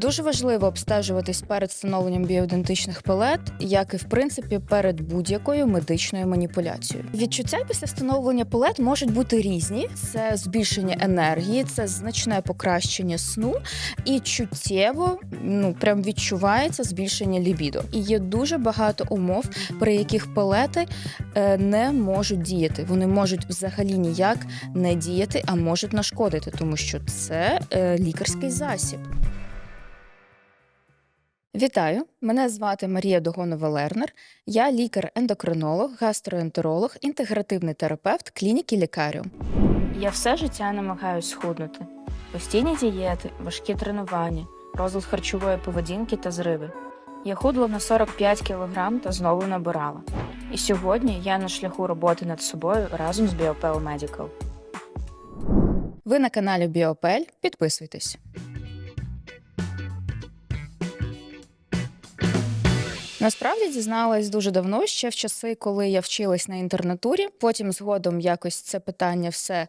Дуже важливо обстежуватись перед встановленням біоідентичних пелет, як і в принципі перед будь-якою медичною маніпуляцією. Відчуття після встановлення пелет можуть бути різні: це збільшення енергії, це значне покращення сну і чуттєво ну прям відчувається збільшення лібідо. І є дуже багато умов, при яких пелети е, не можуть діяти. Вони можуть взагалі ніяк не діяти, а можуть нашкодити, тому що це е, лікарський засіб. Вітаю! Мене звати Марія Догонова Лернер. Я лікар-ендокринолог, гастроентеролог, інтегративний терапевт клініки Лікаріум. Я все життя намагаюсь схуднути. Постійні дієти, важкі тренування, розлад харчової поведінки та зриви. Я худла на 45 кг та знову набирала. І сьогодні я на шляху роботи над собою разом з Біопел Medical. Ви на каналі Біопель. Підписуйтесь. Насправді дізналась дуже давно, ще в часи, коли я вчилась на інтернатурі. Потім згодом якось це питання все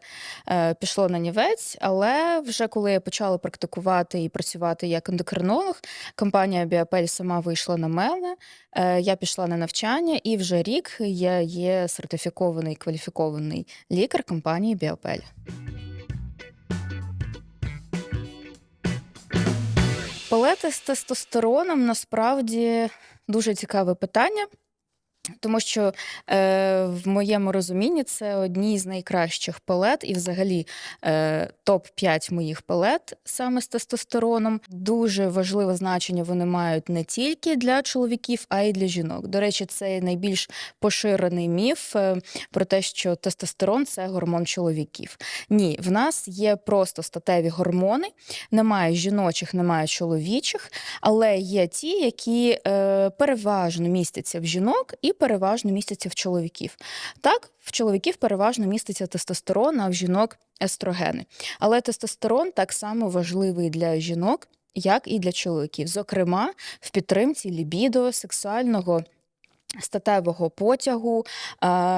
е, пішло на нівець. Але вже коли я почала практикувати і працювати як ендокринолог, компанія Біопель сама вийшла на мене. Е, я пішла на навчання, і вже рік я є сертифікований кваліфікований лікар компанії Біопель. Палети з тестостероном насправді дуже цікаве питання, тому що е, в моєму розумінні це одні з найкращих палет, і взагалі е, топ-5 моїх палет саме з тестостероном. Дуже важливе значення вони мають не тільки для чоловіків, а й для жінок. До речі, це найбільш поширений міф е, про те, що тестостерон це гормон чоловіків. Ні, в нас є просто статеві гормони, немає жіночих, немає чоловічих, але є ті, які е, переважно містяться в жінок і переважно містяться в чоловіків. Так, в чоловіків переважно міститься тестостерон, а в жінок естрогени. Але тестостерон так само важливий для жінок, як і для чоловіків, зокрема в підтримці лібідо, сексуального. Статевого потягу,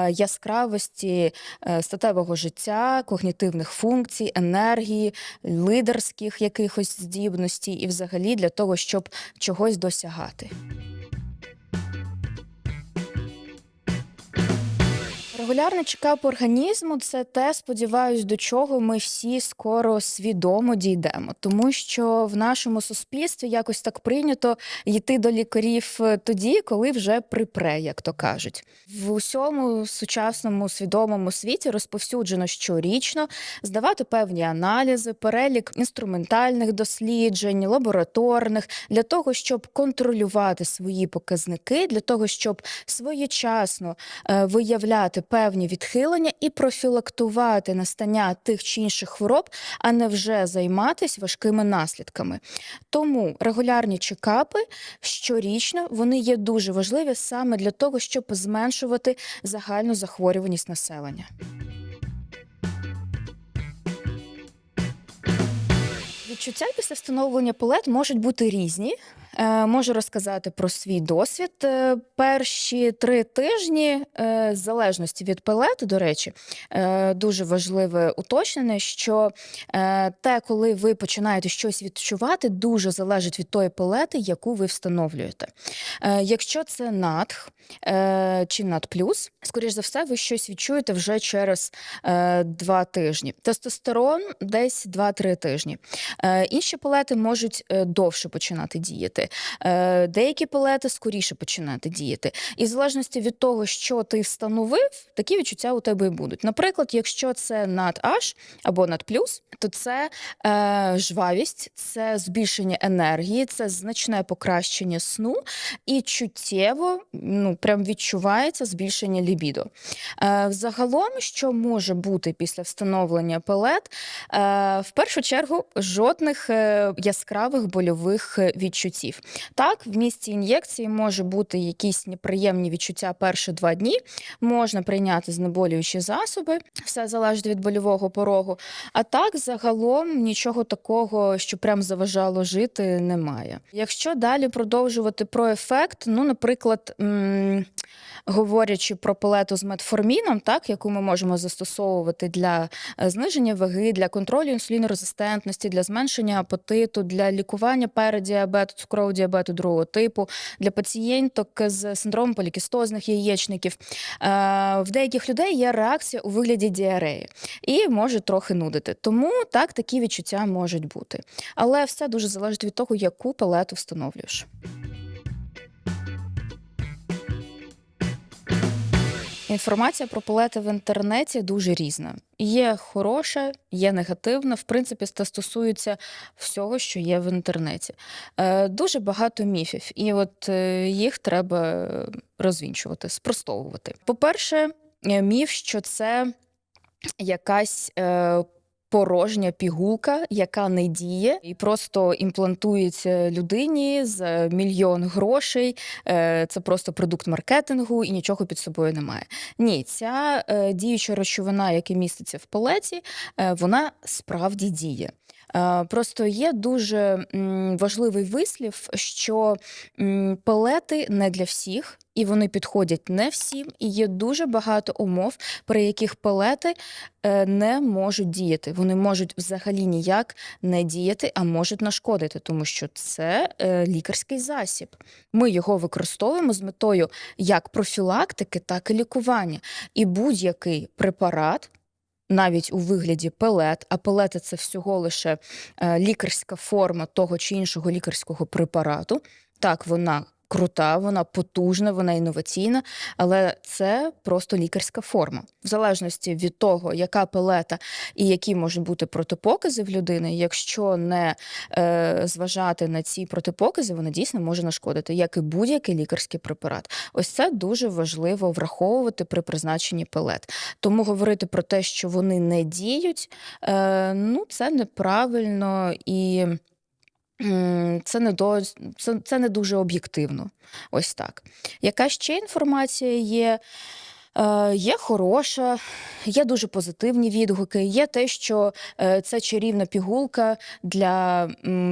яскравості е, статевого життя, когнітивних функцій, енергії, лидерських якихось здібностей, і взагалі для того, щоб чогось досягати. Регулярний чекап організму це те, сподіваюсь, до чого ми всі скоро свідомо дійдемо, тому що в нашому суспільстві якось так прийнято йти до лікарів е, тоді, коли вже припре, як то кажуть. В усьому сучасному свідомому світі розповсюджено щорічно здавати певні аналізи, перелік інструментальних досліджень, лабораторних для того, щоб контролювати свої показники, для того, щоб своєчасно е, виявляти певні відхилення і профілактувати настання тих чи інших хвороб, а не вже займатися важкими наслідками. Тому регулярні чекапи щорічно вони є дуже важливі саме для того, щоб зменшувати загальну захворюваність населення. Відчуття після встановлення пелет можуть бути різні. Е, Можу розказати про свій досвід. Е, Перші три тижні, е, в залежності від пелет, до речі, дуже важливе уточнення, що те, коли ви починаєте щось відчувати, дуже залежить від тої пелети, яку ви встановлюєте. Якщо це надх чи надплюс, скоріш за все, ви щось відчуєте вже через два тижні. Тестостерон десь 2-3 тижні. Інші пелети можуть довше починати діяти. Е, Деякі пелети скоріше починати діяти. І в залежності від того, що ти встановив, такі відчуття у тебе і будуть. Наприклад, якщо це над H або над плюс, то це е, жвавість, це збільшення енергії, це значне покращення сну і чуттєво ну, прям відчувається збільшення лібідо. Е, Взагалом, що може бути після встановлення пелет, е, в першу чергу жодних е, яскравих больових е, відчуттів. Так, в місці ін'єкції може бути якісь неприємні відчуття перші два дні. Можна прийняти знеболюючі засоби, все залежить від больового порогу. А так, загалом, нічого такого, що прям заважало жити, немає. Якщо далі продовжувати про ефект, ну, наприклад. м, Говорячи про пелету з метформіном, так яку ми можемо застосовувати для е, зниження ваги, для контролю інсулінорезистентності, для зменшення апетиту, для лікування передіабету, цукрового діабету другого типу, для пацієнток з синдромом полікістозних яєчників. Е, В деяких людей є реакція у вигляді діареї і може трохи нудити. Тому так такі відчуття можуть бути. Але все дуже залежить від того, яку палету встановлюєш. Інформація про палети в інтернеті дуже різна. Є хороша, є негативна. В принципі, це стосується всього, що є в інтернеті. Е, дуже багато міфів, і от е, їх треба розвінчувати, спростовувати. По-перше, е, міф, що це якась. Е, Порожня пігулка, яка не діє, і просто імплантується людині за мільйон грошей. Е, Це просто продукт маркетингу і нічого під собою немає. Ні, ця е, діюча речовина, яка міститься в палеті, е, вона справді діє. Е, Просто є дуже важливий вислів, що пелети не для всіх, і вони підходять не всім. І є дуже багато умов, при яких пелети е, не можуть діяти. Вони можуть взагалі ніяк не діяти, а можуть нашкодити, тому що це е, лікарський засіб. Ми його використовуємо з метою як профілактики, так і лікування. І будь-який препарат. Навіть у вигляді пелет, а пелети це всього лише е, лікарська форма того чи іншого лікарського препарату. Так, вона крута, вона потужна, вона інноваційна, але це просто лікарська форма. В залежності від того, яка пелета і які можуть бути протипокази в людини, якщо не е, зважати на ці протипокази, вона дійсно може нашкодити, як і будь-який лікарський препарат. Ось це дуже важливо враховувати при призначенні пелет. Тому говорити про те, що вони не діють, е, ну це неправильно і. Це не, до, це, це не дуже об'єктивно. Ось так. Яка ще інформація є? Е, Є хороша, є дуже позитивні відгуки. Є те, що це чарівна пігулка для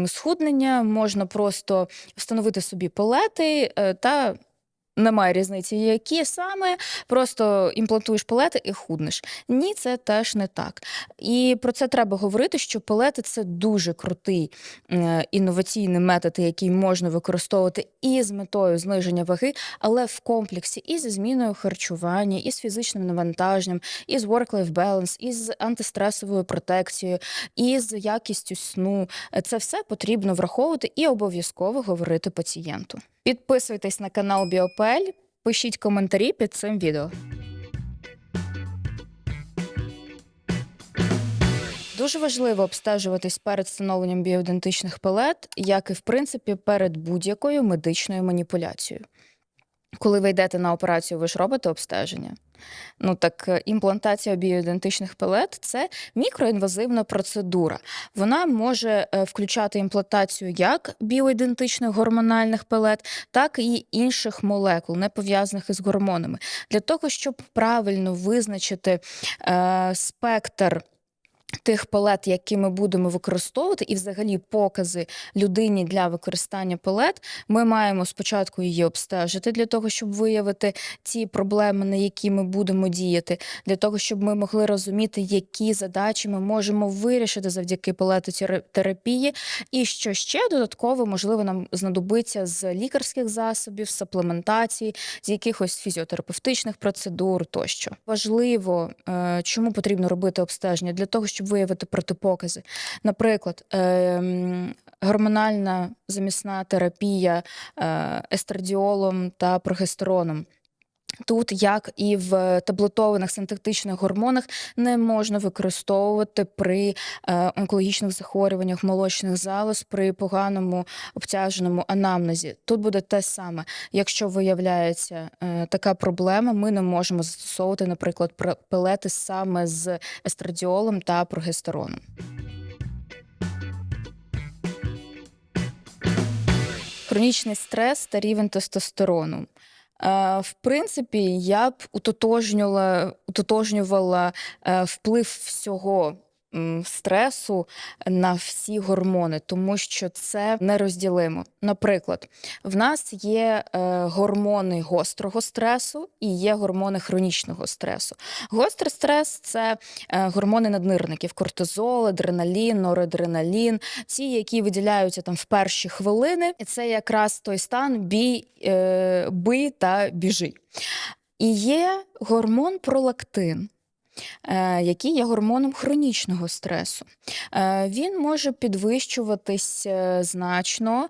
схуднення. Можна просто встановити собі пелети е, та. Немає різниці, які саме, просто імплантуєш пелети і худнеш. Ні, це теж не так. І про це треба говорити, що пелети це дуже крутий е, інноваційний метод, який можна використовувати і з метою зниження ваги, але в комплексі і зі зміною харчування, і з фізичним навантаженням, і з work-life balance, і з антистресовою протекцією, і з якістю сну. Це все потрібно враховувати і обов'язково говорити пацієнту. Підписуйтесь на канал Біопель, пишіть коментарі під цим відео. Дуже важливо обстежуватись перед встановленням біоідентичних пелет, як і в принципі перед будь-якою медичною маніпуляцією. Коли ви йдете на операцію, ви ж робите обстеження. Ну так е, імплантація біоідентичних пелет це мікроінвазивна процедура. Вона може е, включати імплантацію як біоідентичних гормональних пелет, так і інших молекул, не пов'язаних із гормонами. Для того, щоб правильно визначити е, спектр. Тих пелет, які ми будемо використовувати, і взагалі покази людині для використання пелет, ми маємо спочатку її обстежити для того, щоб виявити ті проблеми, на які ми будемо діяти, для того, щоб ми могли розуміти, які задачі ми можемо вирішити завдяки пелетотерапії, і що ще додатково можливо нам знадобиться з лікарських засобів, суплементації, з якихось фізіотерапевтичних процедур тощо. Важливо, е, чому потрібно робити обстеження для того, щоб виявити протипокази. Наприклад, ем, гормональна замісна терапія е, естрадіолом та прогестероном. Тут, як і в таблетованих синтетичних гормонах, не можна використовувати при е, онкологічних захворюваннях молочних залоз, при поганому обтяженому анамнезі. Тут буде те саме. Якщо виявляється е, така проблема, ми не можемо застосовувати, наприклад, пр- пелети саме з естрадіолом та прогестероном. Хронічний стрес та рівень тестостерону. Е, В принципі, я б утотожнювала, утотожнювала е, вплив всього стресу на всі гормони, тому що це нерозділимо. Наприклад, в нас є е, гормони гострого стресу і є гормони хронічного стресу. Гострий стрес це е, гормони наднирників: кортизол, адреналін, норадреналін, ці, які виділяються там в перші хвилини, і це якраз той стан бій, е, бий та біжи. І є гормон пролактин. Е, Який є гормоном хронічного стресу. Е, Він може підвищуватись е, значно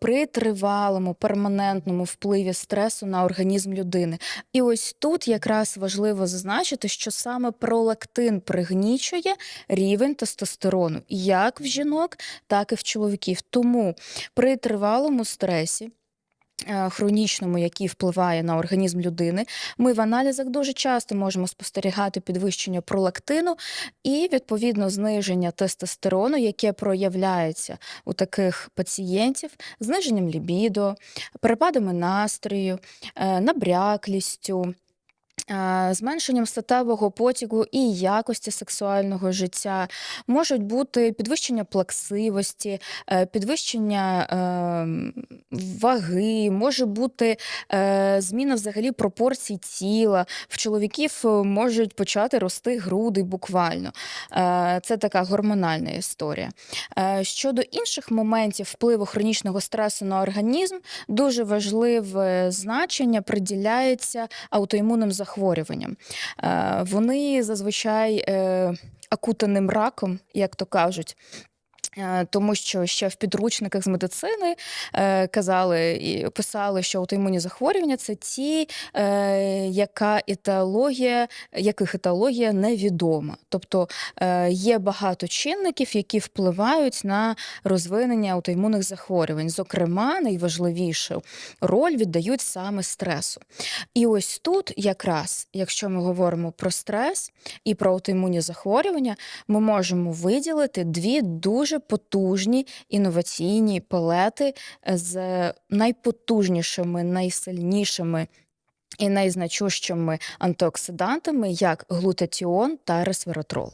при тривалому перманентному впливі стресу на організм людини. І ось тут якраз важливо зазначити, що саме пролактин пригнічує рівень тестостерону як в жінок, так і в чоловіків. Тому при тривалому стресі. Е, Хронічному, який впливає на організм людини, ми в аналізах дуже часто можемо спостерігати підвищення пролактину і відповідно зниження тестостерону, яке проявляється у таких пацієнтів зниженням лібідо, перепадами настрою, е, набряклістю. Е, Зменшенням статевого потягу і якості сексуального життя можуть бути підвищення плаксивості, е, підвищення ем, ваги, може бути е, зміна взагалі пропорцій тіла. В чоловіків е, можуть почати рости груди буквально. Е, Це така гормональна історія. Е, Щодо інших моментів впливу хронічного стресу на організм, дуже важливе значення приділяється аутоімунним захворюванням. Е, Вони зазвичай е, акутаним раком, як то кажуть. Е, Тому що ще в підручниках з медицини е, казали і писали, що аутоімунні захворювання це ті, е, яка етіологія, яких етіологія невідома. Тобто є багато чинників, які впливають на розвинення аутоімунних захворювань. Зокрема, найважливішу роль віддають саме стресу. І ось тут, якраз, якщо ми говоримо про стрес і про аутоімунні захворювання, ми можемо виділити дві дуже потужні інноваційні пелети з найпотужнішими, найсильнішими. І найзначущими антиоксидантами, як глутатіон та ресвератрол.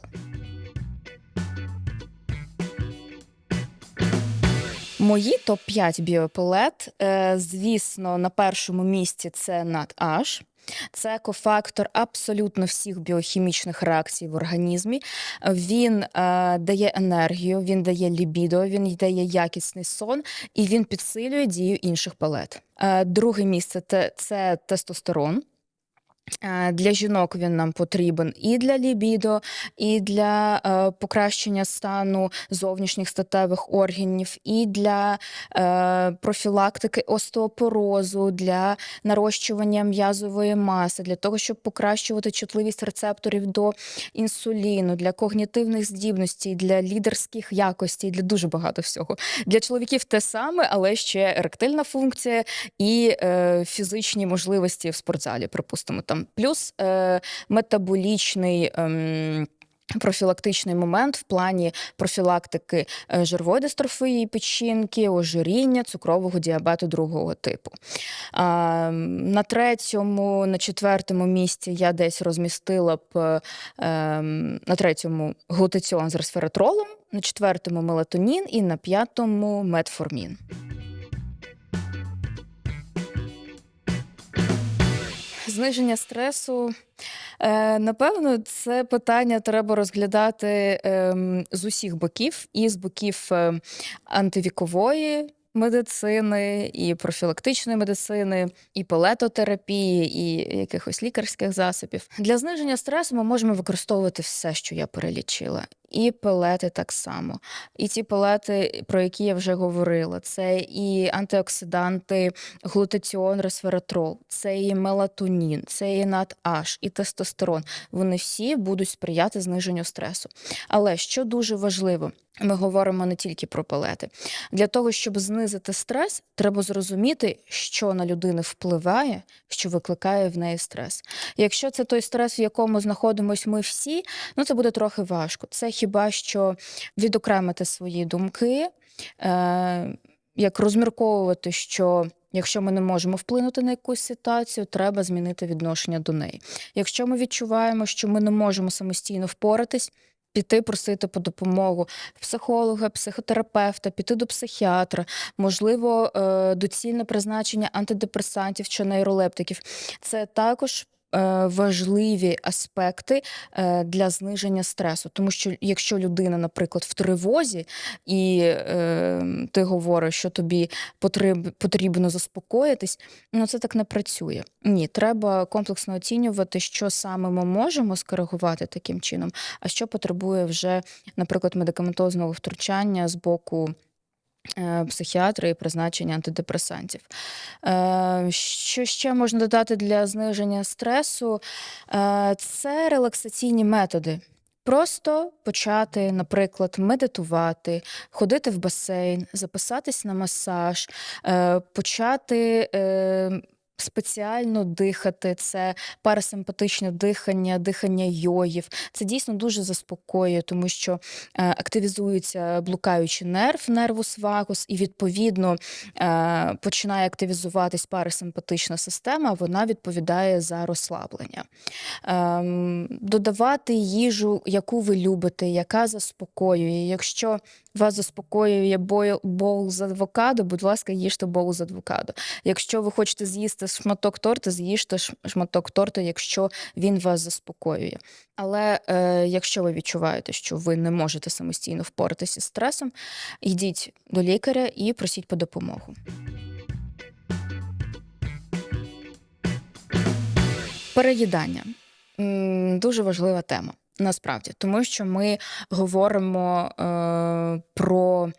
Мої топ-5 біопелет, е, звісно, на першому місці це NADH. Це кофактор абсолютно всіх біохімічних реакцій в організмі. Він е, дає енергію, він дає лібідо, він дає якісний сон і він підсилює дію інших палет. Е, друге місце це, це тестостерон. Е, Для жінок він нам потрібен і для лібідо, і для е, покращення стану зовнішніх статевих органів, і для е, профілактики остеопорозу, для нарощування м'язової маси, для того, щоб покращувати чутливість рецепторів до інсуліну, для когнітивних здібностей, для лідерських якостей, для дуже багато всього. Для чоловіків те саме, але ще еректильна функція і е, фізичні можливості в спортзалі, припустимо. Там плюс е, метаболічний. ем, Профілактичний момент в плані профілактики е, жирової дистрофії печінки, ожиріння, цукрового діабету другого типу. На третьому, на четвертому місці я десь розмістила б ем, на третьому глутаціон з ресвератролом, на четвертому мелатонін і на п'ятому метформін. Зниження стресу. Е, Напевно, це питання треба розглядати ем, з усіх боків, і з боків е, антивікової медицини, і профілактичної медицини, і пелетотерапії, і якихось лікарських засобів. Для зниження стресу ми можемо використовувати все, що я перелічила. І пелети так само. І ті пелети, про які я вже говорила, це і антиоксиданти, глутаціон, ресвератрол, це і мелатонін, це і NADH, і тестостерон. Вони всі будуть сприяти зниженню стресу. Але що дуже важливо, ми говоримо не тільки про пелети. Для того, щоб знизити стрес, треба зрозуміти, що на людину впливає, що викликає в неї стрес. Якщо це той стрес, в якому знаходимось ми всі, ну це буде трохи важко. Це хіба що відокремити свої думки, е, як розмірковувати, що якщо ми не можемо вплинути на якусь ситуацію, треба змінити відношення до неї. Якщо ми відчуваємо, що ми не можемо самостійно впоратись, Піти просити по допомогу психолога, психотерапевта, піти до психіатра, можливо, е, доцільне призначення антидепресантів чи нейролептиків. Це також важливі аспекти е, для зниження стресу. Тому що якщо людина, наприклад, в тривозі, і е, ти говориш, що тобі потрібно заспокоїтись, ну це так не працює. Ні, треба комплексно оцінювати, що саме ми можемо скоригувати таким чином, а що потребує вже, наприклад, медикаментозного втручання з боку. Е, Психіатра і призначення антидепресантів. Е, Що ще можна додати для зниження стресу? Е, Це релаксаційні методи. Просто почати, наприклад, медитувати, ходити в басейн, записатись на масаж, почати спеціально дихати. Це парасимпатичне дихання, дихання йогів. Це дійсно дуже заспокоює, тому що е, активізується блукаючий нерв, нервус вагус, і відповідно е, починає активізуватись парасимпатична система, вона відповідає за розслаблення. Ем, Додавати їжу, яку ви любите, яка заспокоює. Якщо вас заспокоює боул з авокадо, будь ласка, їжте боул з авокадо. Якщо ви хочете з'їсти шматок торта, з'їжте шматок торта, якщо він вас заспокоює. Але е, якщо ви відчуваєте, що ви не можете самостійно впоратися з стресом, йдіть до лікаря і просіть по допомогу. Переїдання дуже важлива тема. Насправді, тому що ми говоримо е, про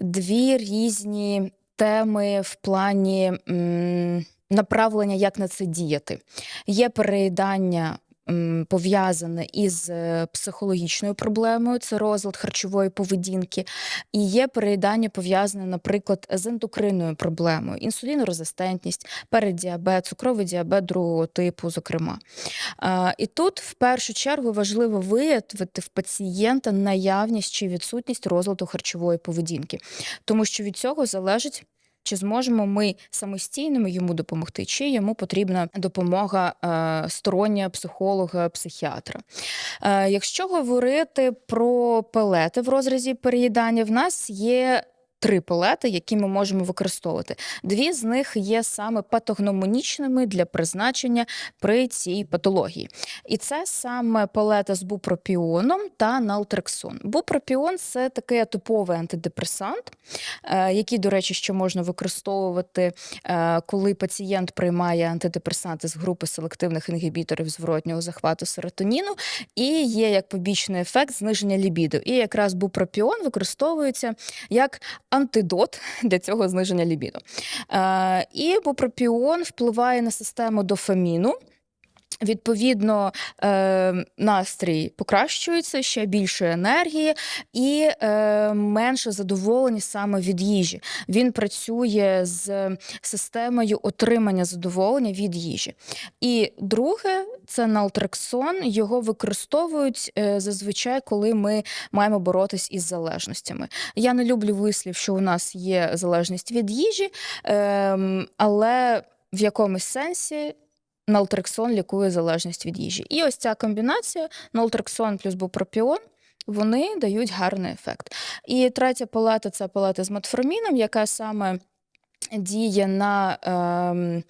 дві різні теми в плані м, направлення, як на це діяти. Є переїдання. Пов'язане із е, психологічною проблемою, це розлад харчової поведінки, і є переїдання пов'язане, наприклад, з ендокринною проблемою, інсулінорезистентність, переддіабет, цукровий діабет другого типу, зокрема. І тут в першу чергу важливо виявити в пацієнта наявність чи відсутність розладу харчової поведінки, тому що від цього залежить. Чи зможемо ми самостійно йому допомогти, чи йому потрібна допомога е, стороння психолога, психіатра? Е, якщо говорити про пелети в розрізі переїдання, в нас є три пелети, які ми можемо використовувати. Дві з них є саме патогномонічними для призначення при цій патології. І це саме пелета з бупропіоном та налтрексон. Бупропіон це такий атиповий антидепресант, е, який, до речі, ще можна використовувати, е, коли пацієнт приймає антидепресанти з групи селективних інгібіторів зворотнього захвату серотоніну, і є як побічний ефект зниження лібіду. І якраз бупропіон використовується як антидот для цього зниження лібіду. Е, І бупропіон впливає на систему дофаміну. Відповідно, е, настрій покращується, ще більше енергії і е, менше задоволення саме від їжі. Він працює з системою отримання задоволення від їжі. І друге, це налтрексон. Його використовують е, зазвичай, коли ми маємо боротись із залежностями. Я не люблю вислів, що у нас є залежність від їжі, е, але в якомусь сенсі. Нaltrexон лікує залежність від їжі. І ось ця комбінація налтрексон плюс бупропіон, вони дають гарний ефект. І третя палата це палата з метформіном, яка саме діє на ем,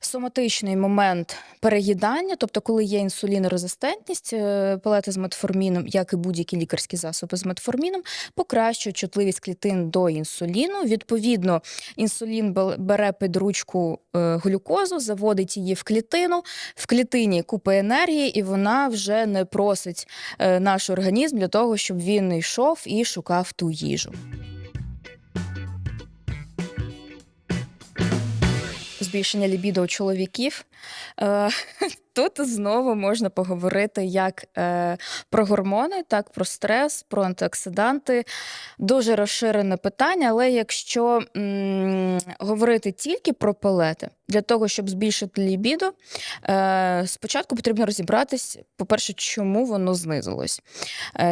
соматичний момент переїдання, тобто, коли є інсулінорезистентність, е, палети з метформіном, як і будь-які лікарські засоби з метформіном, покращують чутливість клітин до інсуліну. Відповідно, інсулін бе- бере під ручку е, глюкозу, заводить її в клітину. В клітині купа енергії, і вона вже не просить е, наш організм для того, щоб він йшов і шукав ту їжу. Збільшення лібідо у чоловіків. Е, Тут знову можна поговорити як е, про гормони, так про стрес, про антиоксиданти. Дуже розширене питання, але якщо говорити тільки про пелети, для того, щоб збільшити лібідо, е, спочатку потрібно розібратись, по-перше, чому воно знизилось.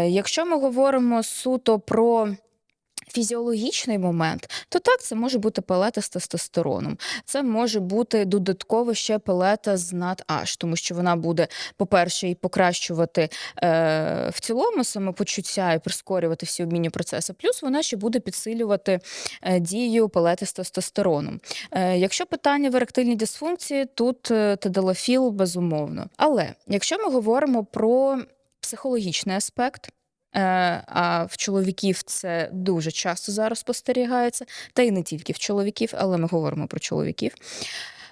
Якщо ми говоримо суто про Фізіологічний момент, то так, це може бути пелета з тестостероном. Це може бути додатково ще пелета з NAD-H, тому що вона буде, по-перше, і покращувати е, в цілому самопочуття і прискорювати всі обмінні процеси. Плюс вона ще буде підсилювати е, дію пелети з тестостероном. Е, якщо питання в еректильній дисфункції, тут е, тедалофіл безумовно. Але якщо ми говоримо про психологічний аспект. Е, А в чоловіків це дуже часто зараз спостерігається, та й не тільки в чоловіків, але ми говоримо про чоловіків.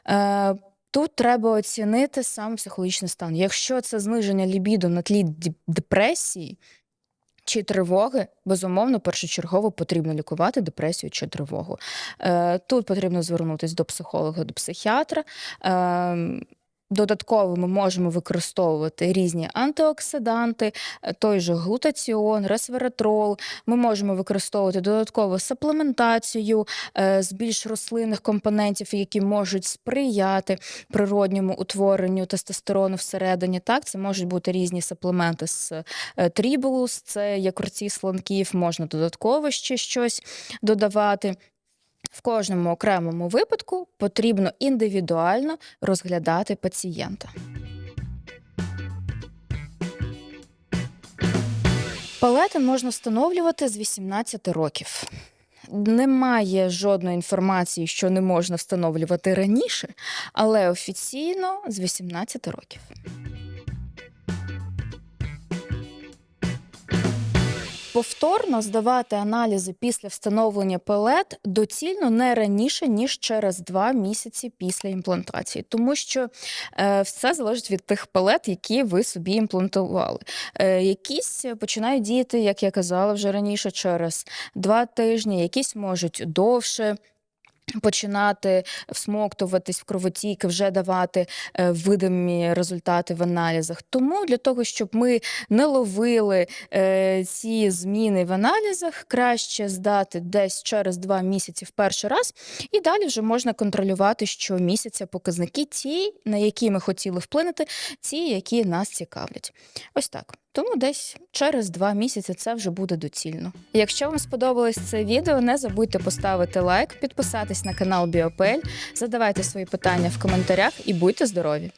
Е, Тут треба оцінити сам психологічний стан. Якщо це зниження лібіду на тлі депресії чи тривоги, безумовно, першочергово потрібно лікувати депресію чи тривогу. Е, Тут потрібно звернутися до психолога, до психіатра. Додатково ми можемо використовувати різні антиоксиданти, е, той же глутаціон, ресвератрол. Ми можемо використовувати додаткову саплементацію е, з більш рослинних компонентів, які можуть сприяти природньому утворенню тестостерону всередині. Так, це можуть бути різні саплементи з е, трібулус, це якорці слонків, можна додатково ще щось додавати. В кожному окремому випадку потрібно індивідуально розглядати пацієнта. Палети можна встановлювати з 18 років. Немає жодної інформації, що не можна встановлювати раніше, але офіційно з 18 років. Повторно здавати аналізи після встановлення пелет доцільно не раніше ніж через два місяці після імплантації, тому що е, все залежить від тих пелет, які ви собі імплантували. Е, якісь починають діяти, як я казала вже раніше, через два тижні, якісь можуть довше. Починати всмоктуватись в кровотіки, вже давати е, видимі результати в аналізах. Тому для того, щоб ми не ловили е, ці зміни в аналізах, краще здати десь через два місяці в перший раз, і далі вже можна контролювати щомісяця показники ті, на які ми хотіли вплинути, ті, які нас цікавлять. Ось так. Тому десь через два місяці це вже буде доцільно. Якщо вам сподобалось це відео, не забудьте поставити лайк, підписатись на канал Біопель, задавайте свої питання в коментарях і будьте здорові!